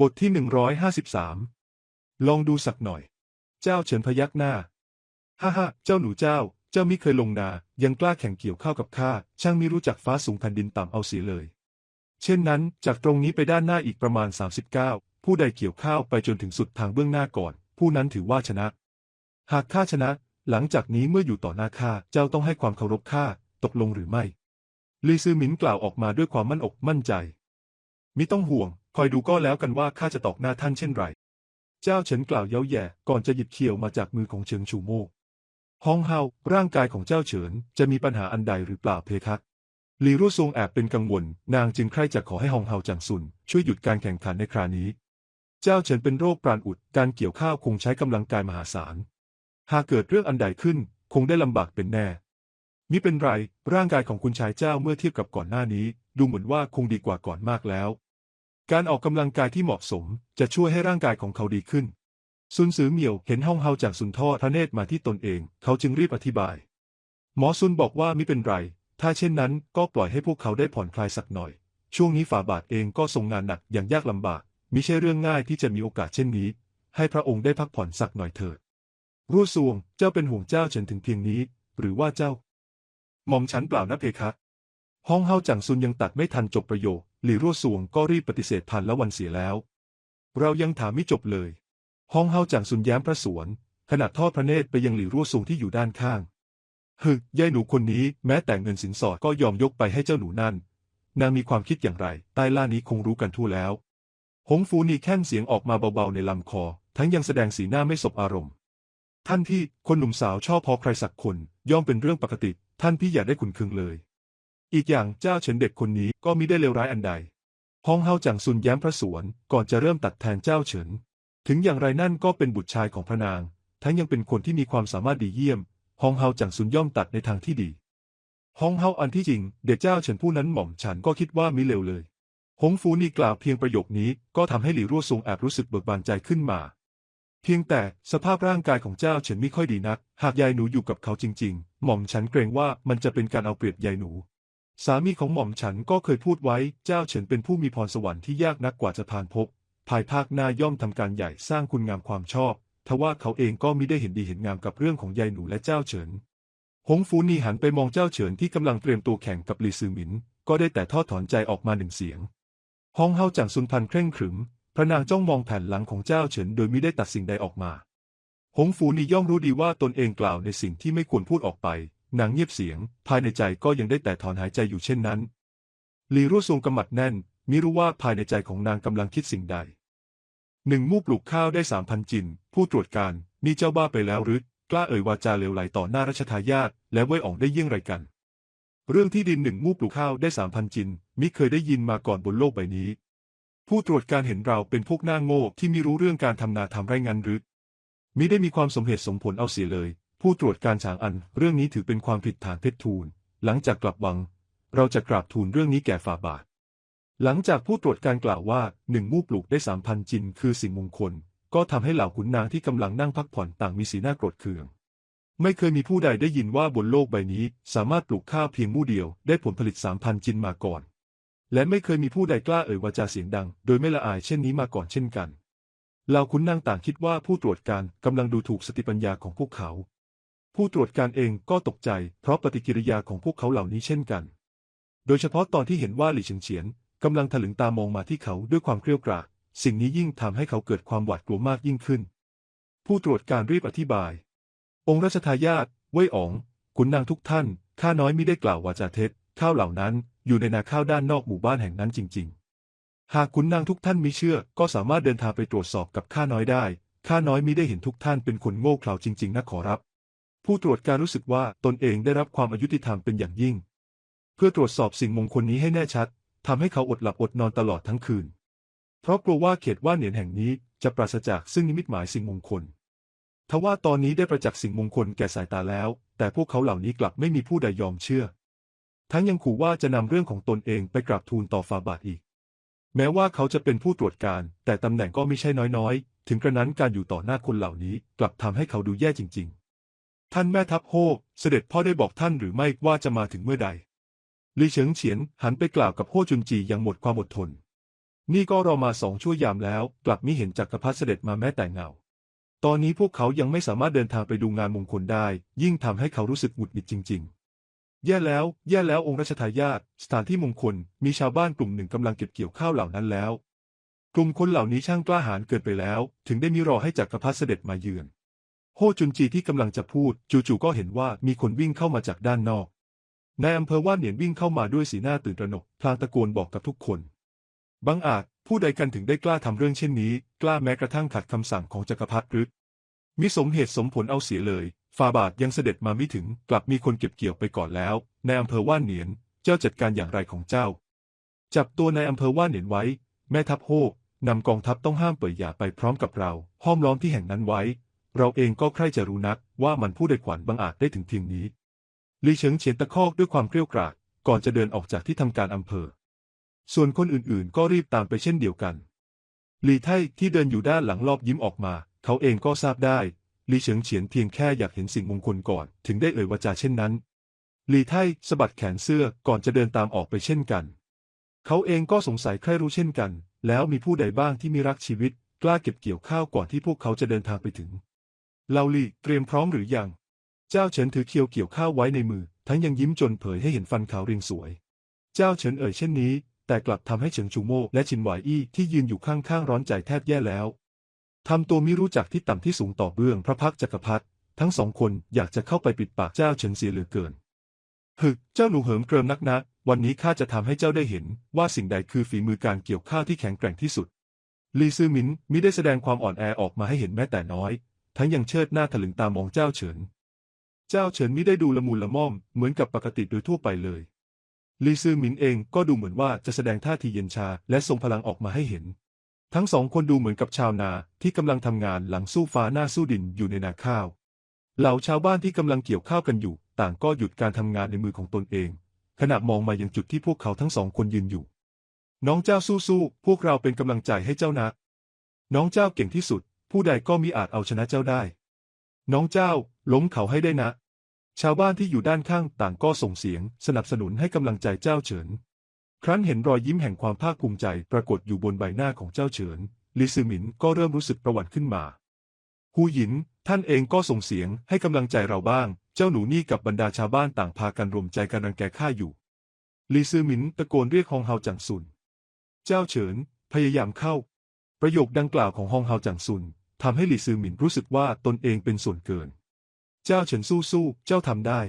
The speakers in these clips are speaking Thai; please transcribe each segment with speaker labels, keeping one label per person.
Speaker 1: บทที่หนึ่งร้อยห้าสิบสามลองดูสักหน่อย เจ้าเฉินพยักหน้า ฮ่าฮ่าเจ้าหนูเจ้า เจ้ามิเคยลงนา ยังกล้าแข่งเกี่ยวข้าวกับข้า ช่างมิรู้จักฟ้าสูงแผ่นดินต่ำเอาเสียเลย เช่นนั้น จากตรงนี้ไปด้านหน้าอีกประมาณ 39 ผู้ใดเกี่ยวข้าวไปจนถึงสุดทางเบื้องหน้าก่อน ผู้นั้นถือว่าชนะ หากข้าชนะ หลังจากนี้เมื่ออยู่ต่อหน้าข้า เจ้าต้องให้ความเคารพข้า ตกลงหรือไม่ ลีซือหมินกล่าวออกมาด้วยความมั่นอกมั่นใจ มิต้องห่วง คอยดูก็แล้วกันว่าข้าจะตอกหน้าท่านเช่นไร เจ้าเฉินกล่าวเย้าแย่ก่อนจะหยิบเขียวมาจากมือของเฉิงชูโม่ฮองเฮาร่างกายของเจ้าเฉินจะมีปัญหาอันใดหรือเปล่าเพคะลีรุ่ซวงแอบเป็นกังวล นางจึงใคร่จะขอให้ฮองเฮาจังซุน ช่วยหยุดการแข่งขันในครานี้ เจ้าเฉินเป็นโรคปราณอุด การเกี่ยวข้าวคงใช้กำลังกายมหาศาล หากเกิดเรื่องอันใดขึ้น คงได้ลำบากเป็นแน่มิเป็นไร ร่างกายของคุณชายเจ้าเมื่อเทียบกับก่อนหน้านี้ ดูเหมือนว่าคงดีกว่าก่อนมากแล้ว การออกกำลังกายที่เหมาะสม จะช่วยให้ร่างกายของเขาดีขึ้น ซุนซือเหมียวเห็นห้องเฮาจากสุนทอดพระเนตรมาที่ตนเอง เขาจึงรีบอธิบาย หมอซุนบอกว่าไมิเป็นไร ถ้าเช่นนั้นก็ปล่อยให้พวกเขาได้ผ่อนคลายสักหน่อย ช่วงนี้ฝ่าบาทเองก็ทรงงานหนักอย่างยากลำบากมิใช่เรื่องง่ายที่จะมีโอกาสเช่นนี้ ให้พระองค์ได้พักผ่อนสักหน่อยเถิดรู่ซวง เจ้าเป็นห่วงเจ้าฉินถึงเพียงนี้ หรือว่าเจ้า มอมฉันเปล่านะเพคะ ห้องเฮาจังซุนยังตัดไม่ทันจบประโยค หลี่รั่วซวงก็รีบปฏิเสธพันละวันเสียแล้ว เรายังถามไม่จบเลย ห้องเฮาจังซุนแย้มพระสวน ขณะทอดพระเนตรไปยังหลี่รั่วซวงที่อยู่ด้านข้างฮึยายหนูคนนี้แม้แต่เงินสินสอดก็ยอมยกไปให้เจ้าหนูนั่น นางมีความคิดอย่างไร ใต้ล่านี้คงรู้กันทั่วแล้ว หงฟูนีแค่นเสียงออกมาเบาๆในลำคอ ทั้งยังแสดงสีหน้าไม่สบอารมณ์ ท่านพี่คนหนุ่มสาวชอบพอใครสักคน ย่อมเป็นเรื่องปกติ ท่านพี่อย่าได้ขุนเคืองเลย อีกอย่างเจ้าเฉินเด็กคนนี้ก็มิได้เลวร้ายอันใดห้องเฮาจังซุนแย้มพระสวนก่อนจะเริ่มตัดแทนเจ้าเฉิน ถึงอย่างไรนั่นก็เป็นบุตรชายของพระนาง ทั้งยังเป็นคนที่มีความสามารถดีเยี่ยมห้องเฮาจังซุนย่อมตัดในทางที่ดีห้องเฮาอันที่จริง เด็กเจ้าเฉินผู้นั้นหม่อมฉันก็คิดว่ามิเลวเลยหงฟูนี่กล่าวเพียงประโยคนี้ก็ทำให้หลี่รั่วซงแอบรู้สึกเบิกบานใจขึ้นมา เพียงแต่สภาพร่างกายของเจ้าเฉินไม่ค่อยดีนัก หากยายหนูอยู่กับเขาจริง ๆ หม่อมฉันเกรงว่ามันจะเป็นการเอาเปรียบยายหนู สามีของหม่อมฉันก็เคยพูดไว้ เจ้าเฉินเป็นผู้มีพรสวรรค์ที่ยากนักกว่าจะผ่านพบ ภายภาคหน้าย่อมทำการใหญ่สร้างคุณงามความชอบ ทว่าเขาเองก็มิได้เห็นดีเห็นงามกับเรื่องของยายหนูและเจ้าเฉิน หงฟูนีหันไปมองเจ้าเฉินที่กำลังเตรียมตัวแข่งกับลีซือหมิน ก็ได้แต่ทอดถอนใจออกมาหนึ่งเสียง ห้องเฮาจังซุนพันเคร่งขรึม พระนางจ้องมองแผ่นหลังของเจ้าเฉินโดยมิได้ตัดสิ่งใดออกมา หงฟูนีย่อมรู้ดีว่าตนเองกล่าวในสิ่งที่ไม่ควรพูดออกไป นางเงียบเสียง ภายในใจก็ยังได้แต่ถอนหายใจอยู่เช่นนั้น ลีรั่วทรงกำมัดแน่น มิรู้ว่าภายในใจของนางกำลังคิดสิ่งใด หนึ่งมู่ปลูกข้าวได้สามพันจิน ผู้ตรวจการนี่เจ้าบ้าไปแล้วหรือกล้าเอ่ยวาจาเลวไหลต่อหน้ารัชทายาทและเว่ยอ่องได้เยี่ยงไรกัน เรื่องที่ดินหนึ่งมู่ปลูกข้าวได้สามพันจิน มิเคยได้ยินมาก่อนบนโลกใบนี้ ผู้ตรวจการเห็นเราเป็นพวกหน้าโง่ที่มิรู้เรื่องการทำนาทำไร่งานหรือมิได้มีความสมเหตุสมผลเอาเสียเลย ผู้ตรวจการฉางอัน เรื่องนี้ถือเป็นความผิดฐานเพชรทูล หลังจากกลับวัง เราจะกราบทูลเรื่องนี้แก่ฝ่าบาท หลังจากผู้ตรวจการกล่าวว่าหนึ่งมู่ปลูกได้สามพันจินคือสิ่งมงคล ก็ทำให้เหล่าขุนนางที่กำลังนั่งพักผ่อนต่างมีสีหน้าโกรธเคือง ไม่เคยมีผู้ใดได้ยินว่าบนโลกใบนี้ สามารถปลูกข้าวเพียงมู่เดียวได้ผลผลิตสามพันจินมาก่อน และไม่เคยมีผู้ใดกล้าเอ่ยวาจาเสียงดัง โดยไม่ละอายเช่นนี้มาก่อนเช่นกันเหล่าขุนนางต่างคิดว่าผู้ตรวจการกำลังดูถูกสติปัญญาของพวกเขา ผู้ตรวจการเองก็ตกใจเพราะปฏิกิริยาของพวกเขาเหล่านี้เช่นกัน โดยเฉพาะตอนที่เห็นว่าหลี่เฉิงเฉียนกำลังถลึงตามองมาที่เขาด้วยความเกรี้ยวกราดสิ่งนี้ยิ่งทำให้เขาเกิดความหวาดกลัวมากยิ่งขึ้น ผู้ตรวจการรีบอธิบาย องค์รัชทายาทเว่ยอ๋องขุนนางทุกท่าน ข้าน้อยมิได้กล่าววาจาเท็จ ข้าวเหล่านั้นอยู่ในนาข้าวด้านนอกหมู่บ้านแห่งนั้นจริง ๆ หากขุนนางทุกท่านมิเชื่อ ก็สามารถเดินทางไปตรวจสอบกับข้าน้อยได้ ข้าน้อยมิได้เห็นทุกท่านเป็นคนโง่เขลาจริง ๆนะขอรับ ผู้ตรวจการรู้สึกว่าตนเองได้รับความอายุติธรรมเป็นอย่างยิ่ง เพื่อตรวจสอบสิ่งมงคลนี้ให้แน่ชัดทำให้เขาอดหลับอดนอนตลอดทั้งคืน เพราะกลัวว่าเขตว่าเหนียนแห่งนี้จะปราศจากซึ่งนิมิตหมายสิ่งมงคล ทว่าตอนนี้ได้ประจักษ์สิ่งมงคลแก่สายตาแล้ว แต่พวกเขาเหล่านี้กลับไม่มีผู้ใดยอมเชื่อ ทั้งยังขู่ว่าจะนำเรื่องของตนเองไปกราบทูลต่อฟาบาทอีก แม้ว่าเขาจะเป็นผู้ตรวจการ แต่ตำแหน่งก็ไม่ใช่น้อยๆ ถึงกระนั้นการอยู่ต่อหน้าคนเหล่านี้กลับทำให้เขาดูแย่จริง ๆ ท่านแม่ทัพโฮเสด็จพ่อได้บอกท่านหรือไม่ว่าจะมาถึงเมื่อใดลีเฉิงเฉียนหันไปกล่าวกับโฮจุนจีอย่างหมดความอดทน นี่ก็รอมาสองชั่วยามแล้ว กลับมิเห็นจักรพรรดิเสด็จมาแม้แต่เงา ตอนนี้พวกเขายังไม่สามารถเดินทางไปดูงานมงคลได้ ยิ่งทำให้เขารู้สึกหงุดหงิดจริง ๆ แย่แล้ว แย่แล้วองค์รัชทายาทสถานที่มงคลมีชาวบ้านกลุ่มหนึ่งกำลังเก็บเกี่ยวข้าวเหล่านั้นแล้ว กลุ่มคนเหล่านี้ช่างกล้าหาญเกินไปแล้ว ถึงได้มิรอให้จักรพรรดิเสด็จมาเยือน โฮจุนจีที่กำลังจะพูด จู่ๆก็เห็นว่ามีคนวิ่งเข้ามาจากด้านนอกนายอำเภอว่านเหนียนวิ่งเข้ามาด้วยสีหน้าตื่นตระหนก พลางตะโกนบอกกับทุกคนบังอาจผู้ใดกันถึงได้กล้าทำเรื่องเช่นนี้ กล้าแม้กระทั่งขัดคำสั่งของจักรพรรดิหรือมิสมเหตุสมผลเอาเสียเลยฟาบาทยังเสด็จมาไม่ถึง กลับมีคนเก็บเกี่ยวไปก่อนแล้วในายอำเภอว่านเหนียน เจ้าจัดการอย่างไรของเจ้า จับตัวนายอำเภอว่านเหนียนไว้ แม่ทัพโฮนำกองทัพต้องห้ามเปิดหยาไปพร้อมกับเรา ห้อมล้อมที่แห่งนั้นไว้ เราเองก็ใคร่จะรู้นักว่ามันผู้ใดขวัญบังอาจได้ถึงเพียงนี้ลีเฉิงเฉียนตะคอกด้วยความเกรี้ยวกราดก่อนจะเดินออกจากที่ทำการอำเภอ ส่วนคนอื่นๆ ก็รีบตามไปเช่นเดียวกันลีไทที่เดินอยู่ด้านหลังรอบยิ้มออกมา เขาเองก็ทราบได้ลีเฉิงเฉียนเพียงแค่อยากเห็นสิ่งมงคลก่อนถึงได้เอ่ยวาจาเช่นนั้นลีไทสะบัดแขนเสื้อก่อนจะเดินตามออกไปเช่นกัน เขาเองก็สงสัยใครรู้เช่นกัน แล้วมีผู้ใดบ้างที่มีรักชีวิต กล้าเก็บเกี่ยวข้าวก่อนที่พวกเขาจะเดินทางไปถึง เลาลีเตรียมพร้อมหรือยัง เจ้าเฉินถือเคียวเกี่ยวข้าวไว้ในมือ ทั้งยังยิ้มจนเผยให้เห็นฟันขาวเรียงสวย เจ้าเฉินเอ่ยเช่นนี้ แต่กลับทำให้เฉิงชูโม่และชินหวายอี้ที่ยืนอยู่ข้างๆร้อนใจแทบแย่แล้วทำตัวมิรู้จักที่ต่ำที่สูงต่อเบื้องพระพักจักรพรรดิทั้งสองคนอยากจะเข้าไปปิดปากเจ้าเฉินเสียเหลือเกินฮึเจ้าหนูเหิมเกริมนักนะ วันนี้ข้าจะทำให้เจ้าได้เห็นว่าสิ่งใดคือฝีมือการเกี่ยวข้าวที่แข็งแกร่งที่สุด ลีซือหมินมิได้แสดงความอ่อนแอออกมาให้เห็นแม้แต่น้อย ทั้งยังเชิดหน้าถลึงตามองเจ้าเฉิน เจ้าเฉินมิได้ดูละมุนละม่อมเหมือนกับปกติโดยทั่วไปเลย ลีซือหมินเองก็ดูเหมือนว่าจะแสดงท่าทีเย็นชาและทรงพลังออกมาให้เห็น ทั้งสองคนดูเหมือนกับชาวนาที่กำลังทำงานหลังสู้ฟ้าหน้าสู้ดินอยู่ในนาข้าว เหล่าชาวบ้านที่กำลังเกี่ยวข้าวกันอยู่ ต่างก็หยุดการทำงานในมือของตนเอง ขณะมองมายังจุดที่พวกเขาทั้งสองคนยืนอยู่ น้องเจ้าสู้ๆพวกเราเป็นกำลังใจให้เจ้านะน้องเจ้าเก่งที่สุด ผู้ใดก็มีอาจเอาชนะเจ้าได้ น้องเจ้า ล้มเขาให้ได้นะ ชาวบ้านที่อยู่ด้านข้างต่างก็ส่งเสียง สนับสนุนให้กำลังใจเจ้าเฉิน ครั้นเห็นรอยยิ้มแห่งความภาคภูมิใจปรากฏอยู่บนใบหน้าของเจ้าเฉินลิซือหมินก็เริ่มรู้สึกประวัติขึ้นมาฮูหยิน ท่านเองก็ส่งเสียงให้กำลังใจเราบ้าง เจ้าหนูนี่กับบรรดาชาวบ้านต่างพากันรวมใจกันรังแกข้าอยู่ลีซือหมินตะโกนเรียกฮองเฮาจังซุน เจ้าเฉิน พยายามเข้า ประโยคดังกล่าวของฮองเฮาจังซุน ทำให้ลีซือหมินรู้สึกว่าตนเองเป็นส่วนเกิน เจ้าเฉินสู้สู้ๆเจ้าทำได้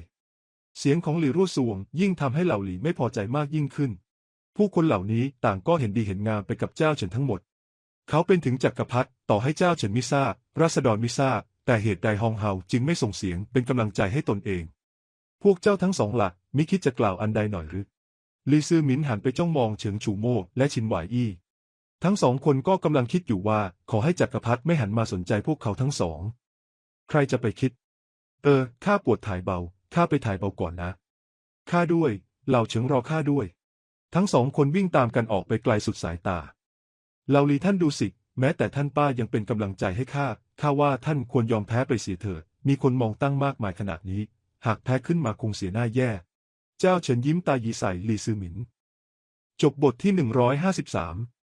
Speaker 1: เสียงของหลี่รั่วซวง ยิ่งทำให้เหล่าหลี่ไม่พอใจมากยิ่งขึ้น ผู้คนเหล่านี้ต่างก็เห็นดีเห็นงามไปกับเจ้าเฉินทั้งหมด เขาเป็นถึงจักรพรรดิต่อให้เจ้าเฉินมิทราราษฎรมิทราแต่เหตุใดฮองเฮาจึงไม่ส่งเสียงเป็นกำลังใจให้ตนเอง พวกเจ้าทั้งสองหลักมิคิดจะกล่าวอันใดหน่อยหรือลีซือหมินหันไปจ้องมองเฉิงชูโม่และชินหวายอี้ ทั้งสองคนก็กำลังคิดอยู่ว่าขอให้จักรพรรดิไม่หันมาสนใจพวกเขาทั้งสอง ใครจะไปคิด เออ ข้าปวดถ่ายเบา ข้าไปถ่ายเบาก่อนนะ ข้าด้วย เหล่าเฉิงรอข้าด้วย ทั้งสองคนวิ่งตามกันออกไปไกลสุดสายตา เหล่าลีท่านดูสิ แม้แต่ท่านป้ายังเป็นกำลังใจให้ข้า ข้าว่าท่านควรยอมแพ้ไปเสียเถิด มีคนมองตั้งมากมายขนาดนี้ หากแพ้ขึ้นมาคงเสียหน้าแย่ เจ้าเฉินยิ้มตายีใส่ลีซือหมิน จบบทที่153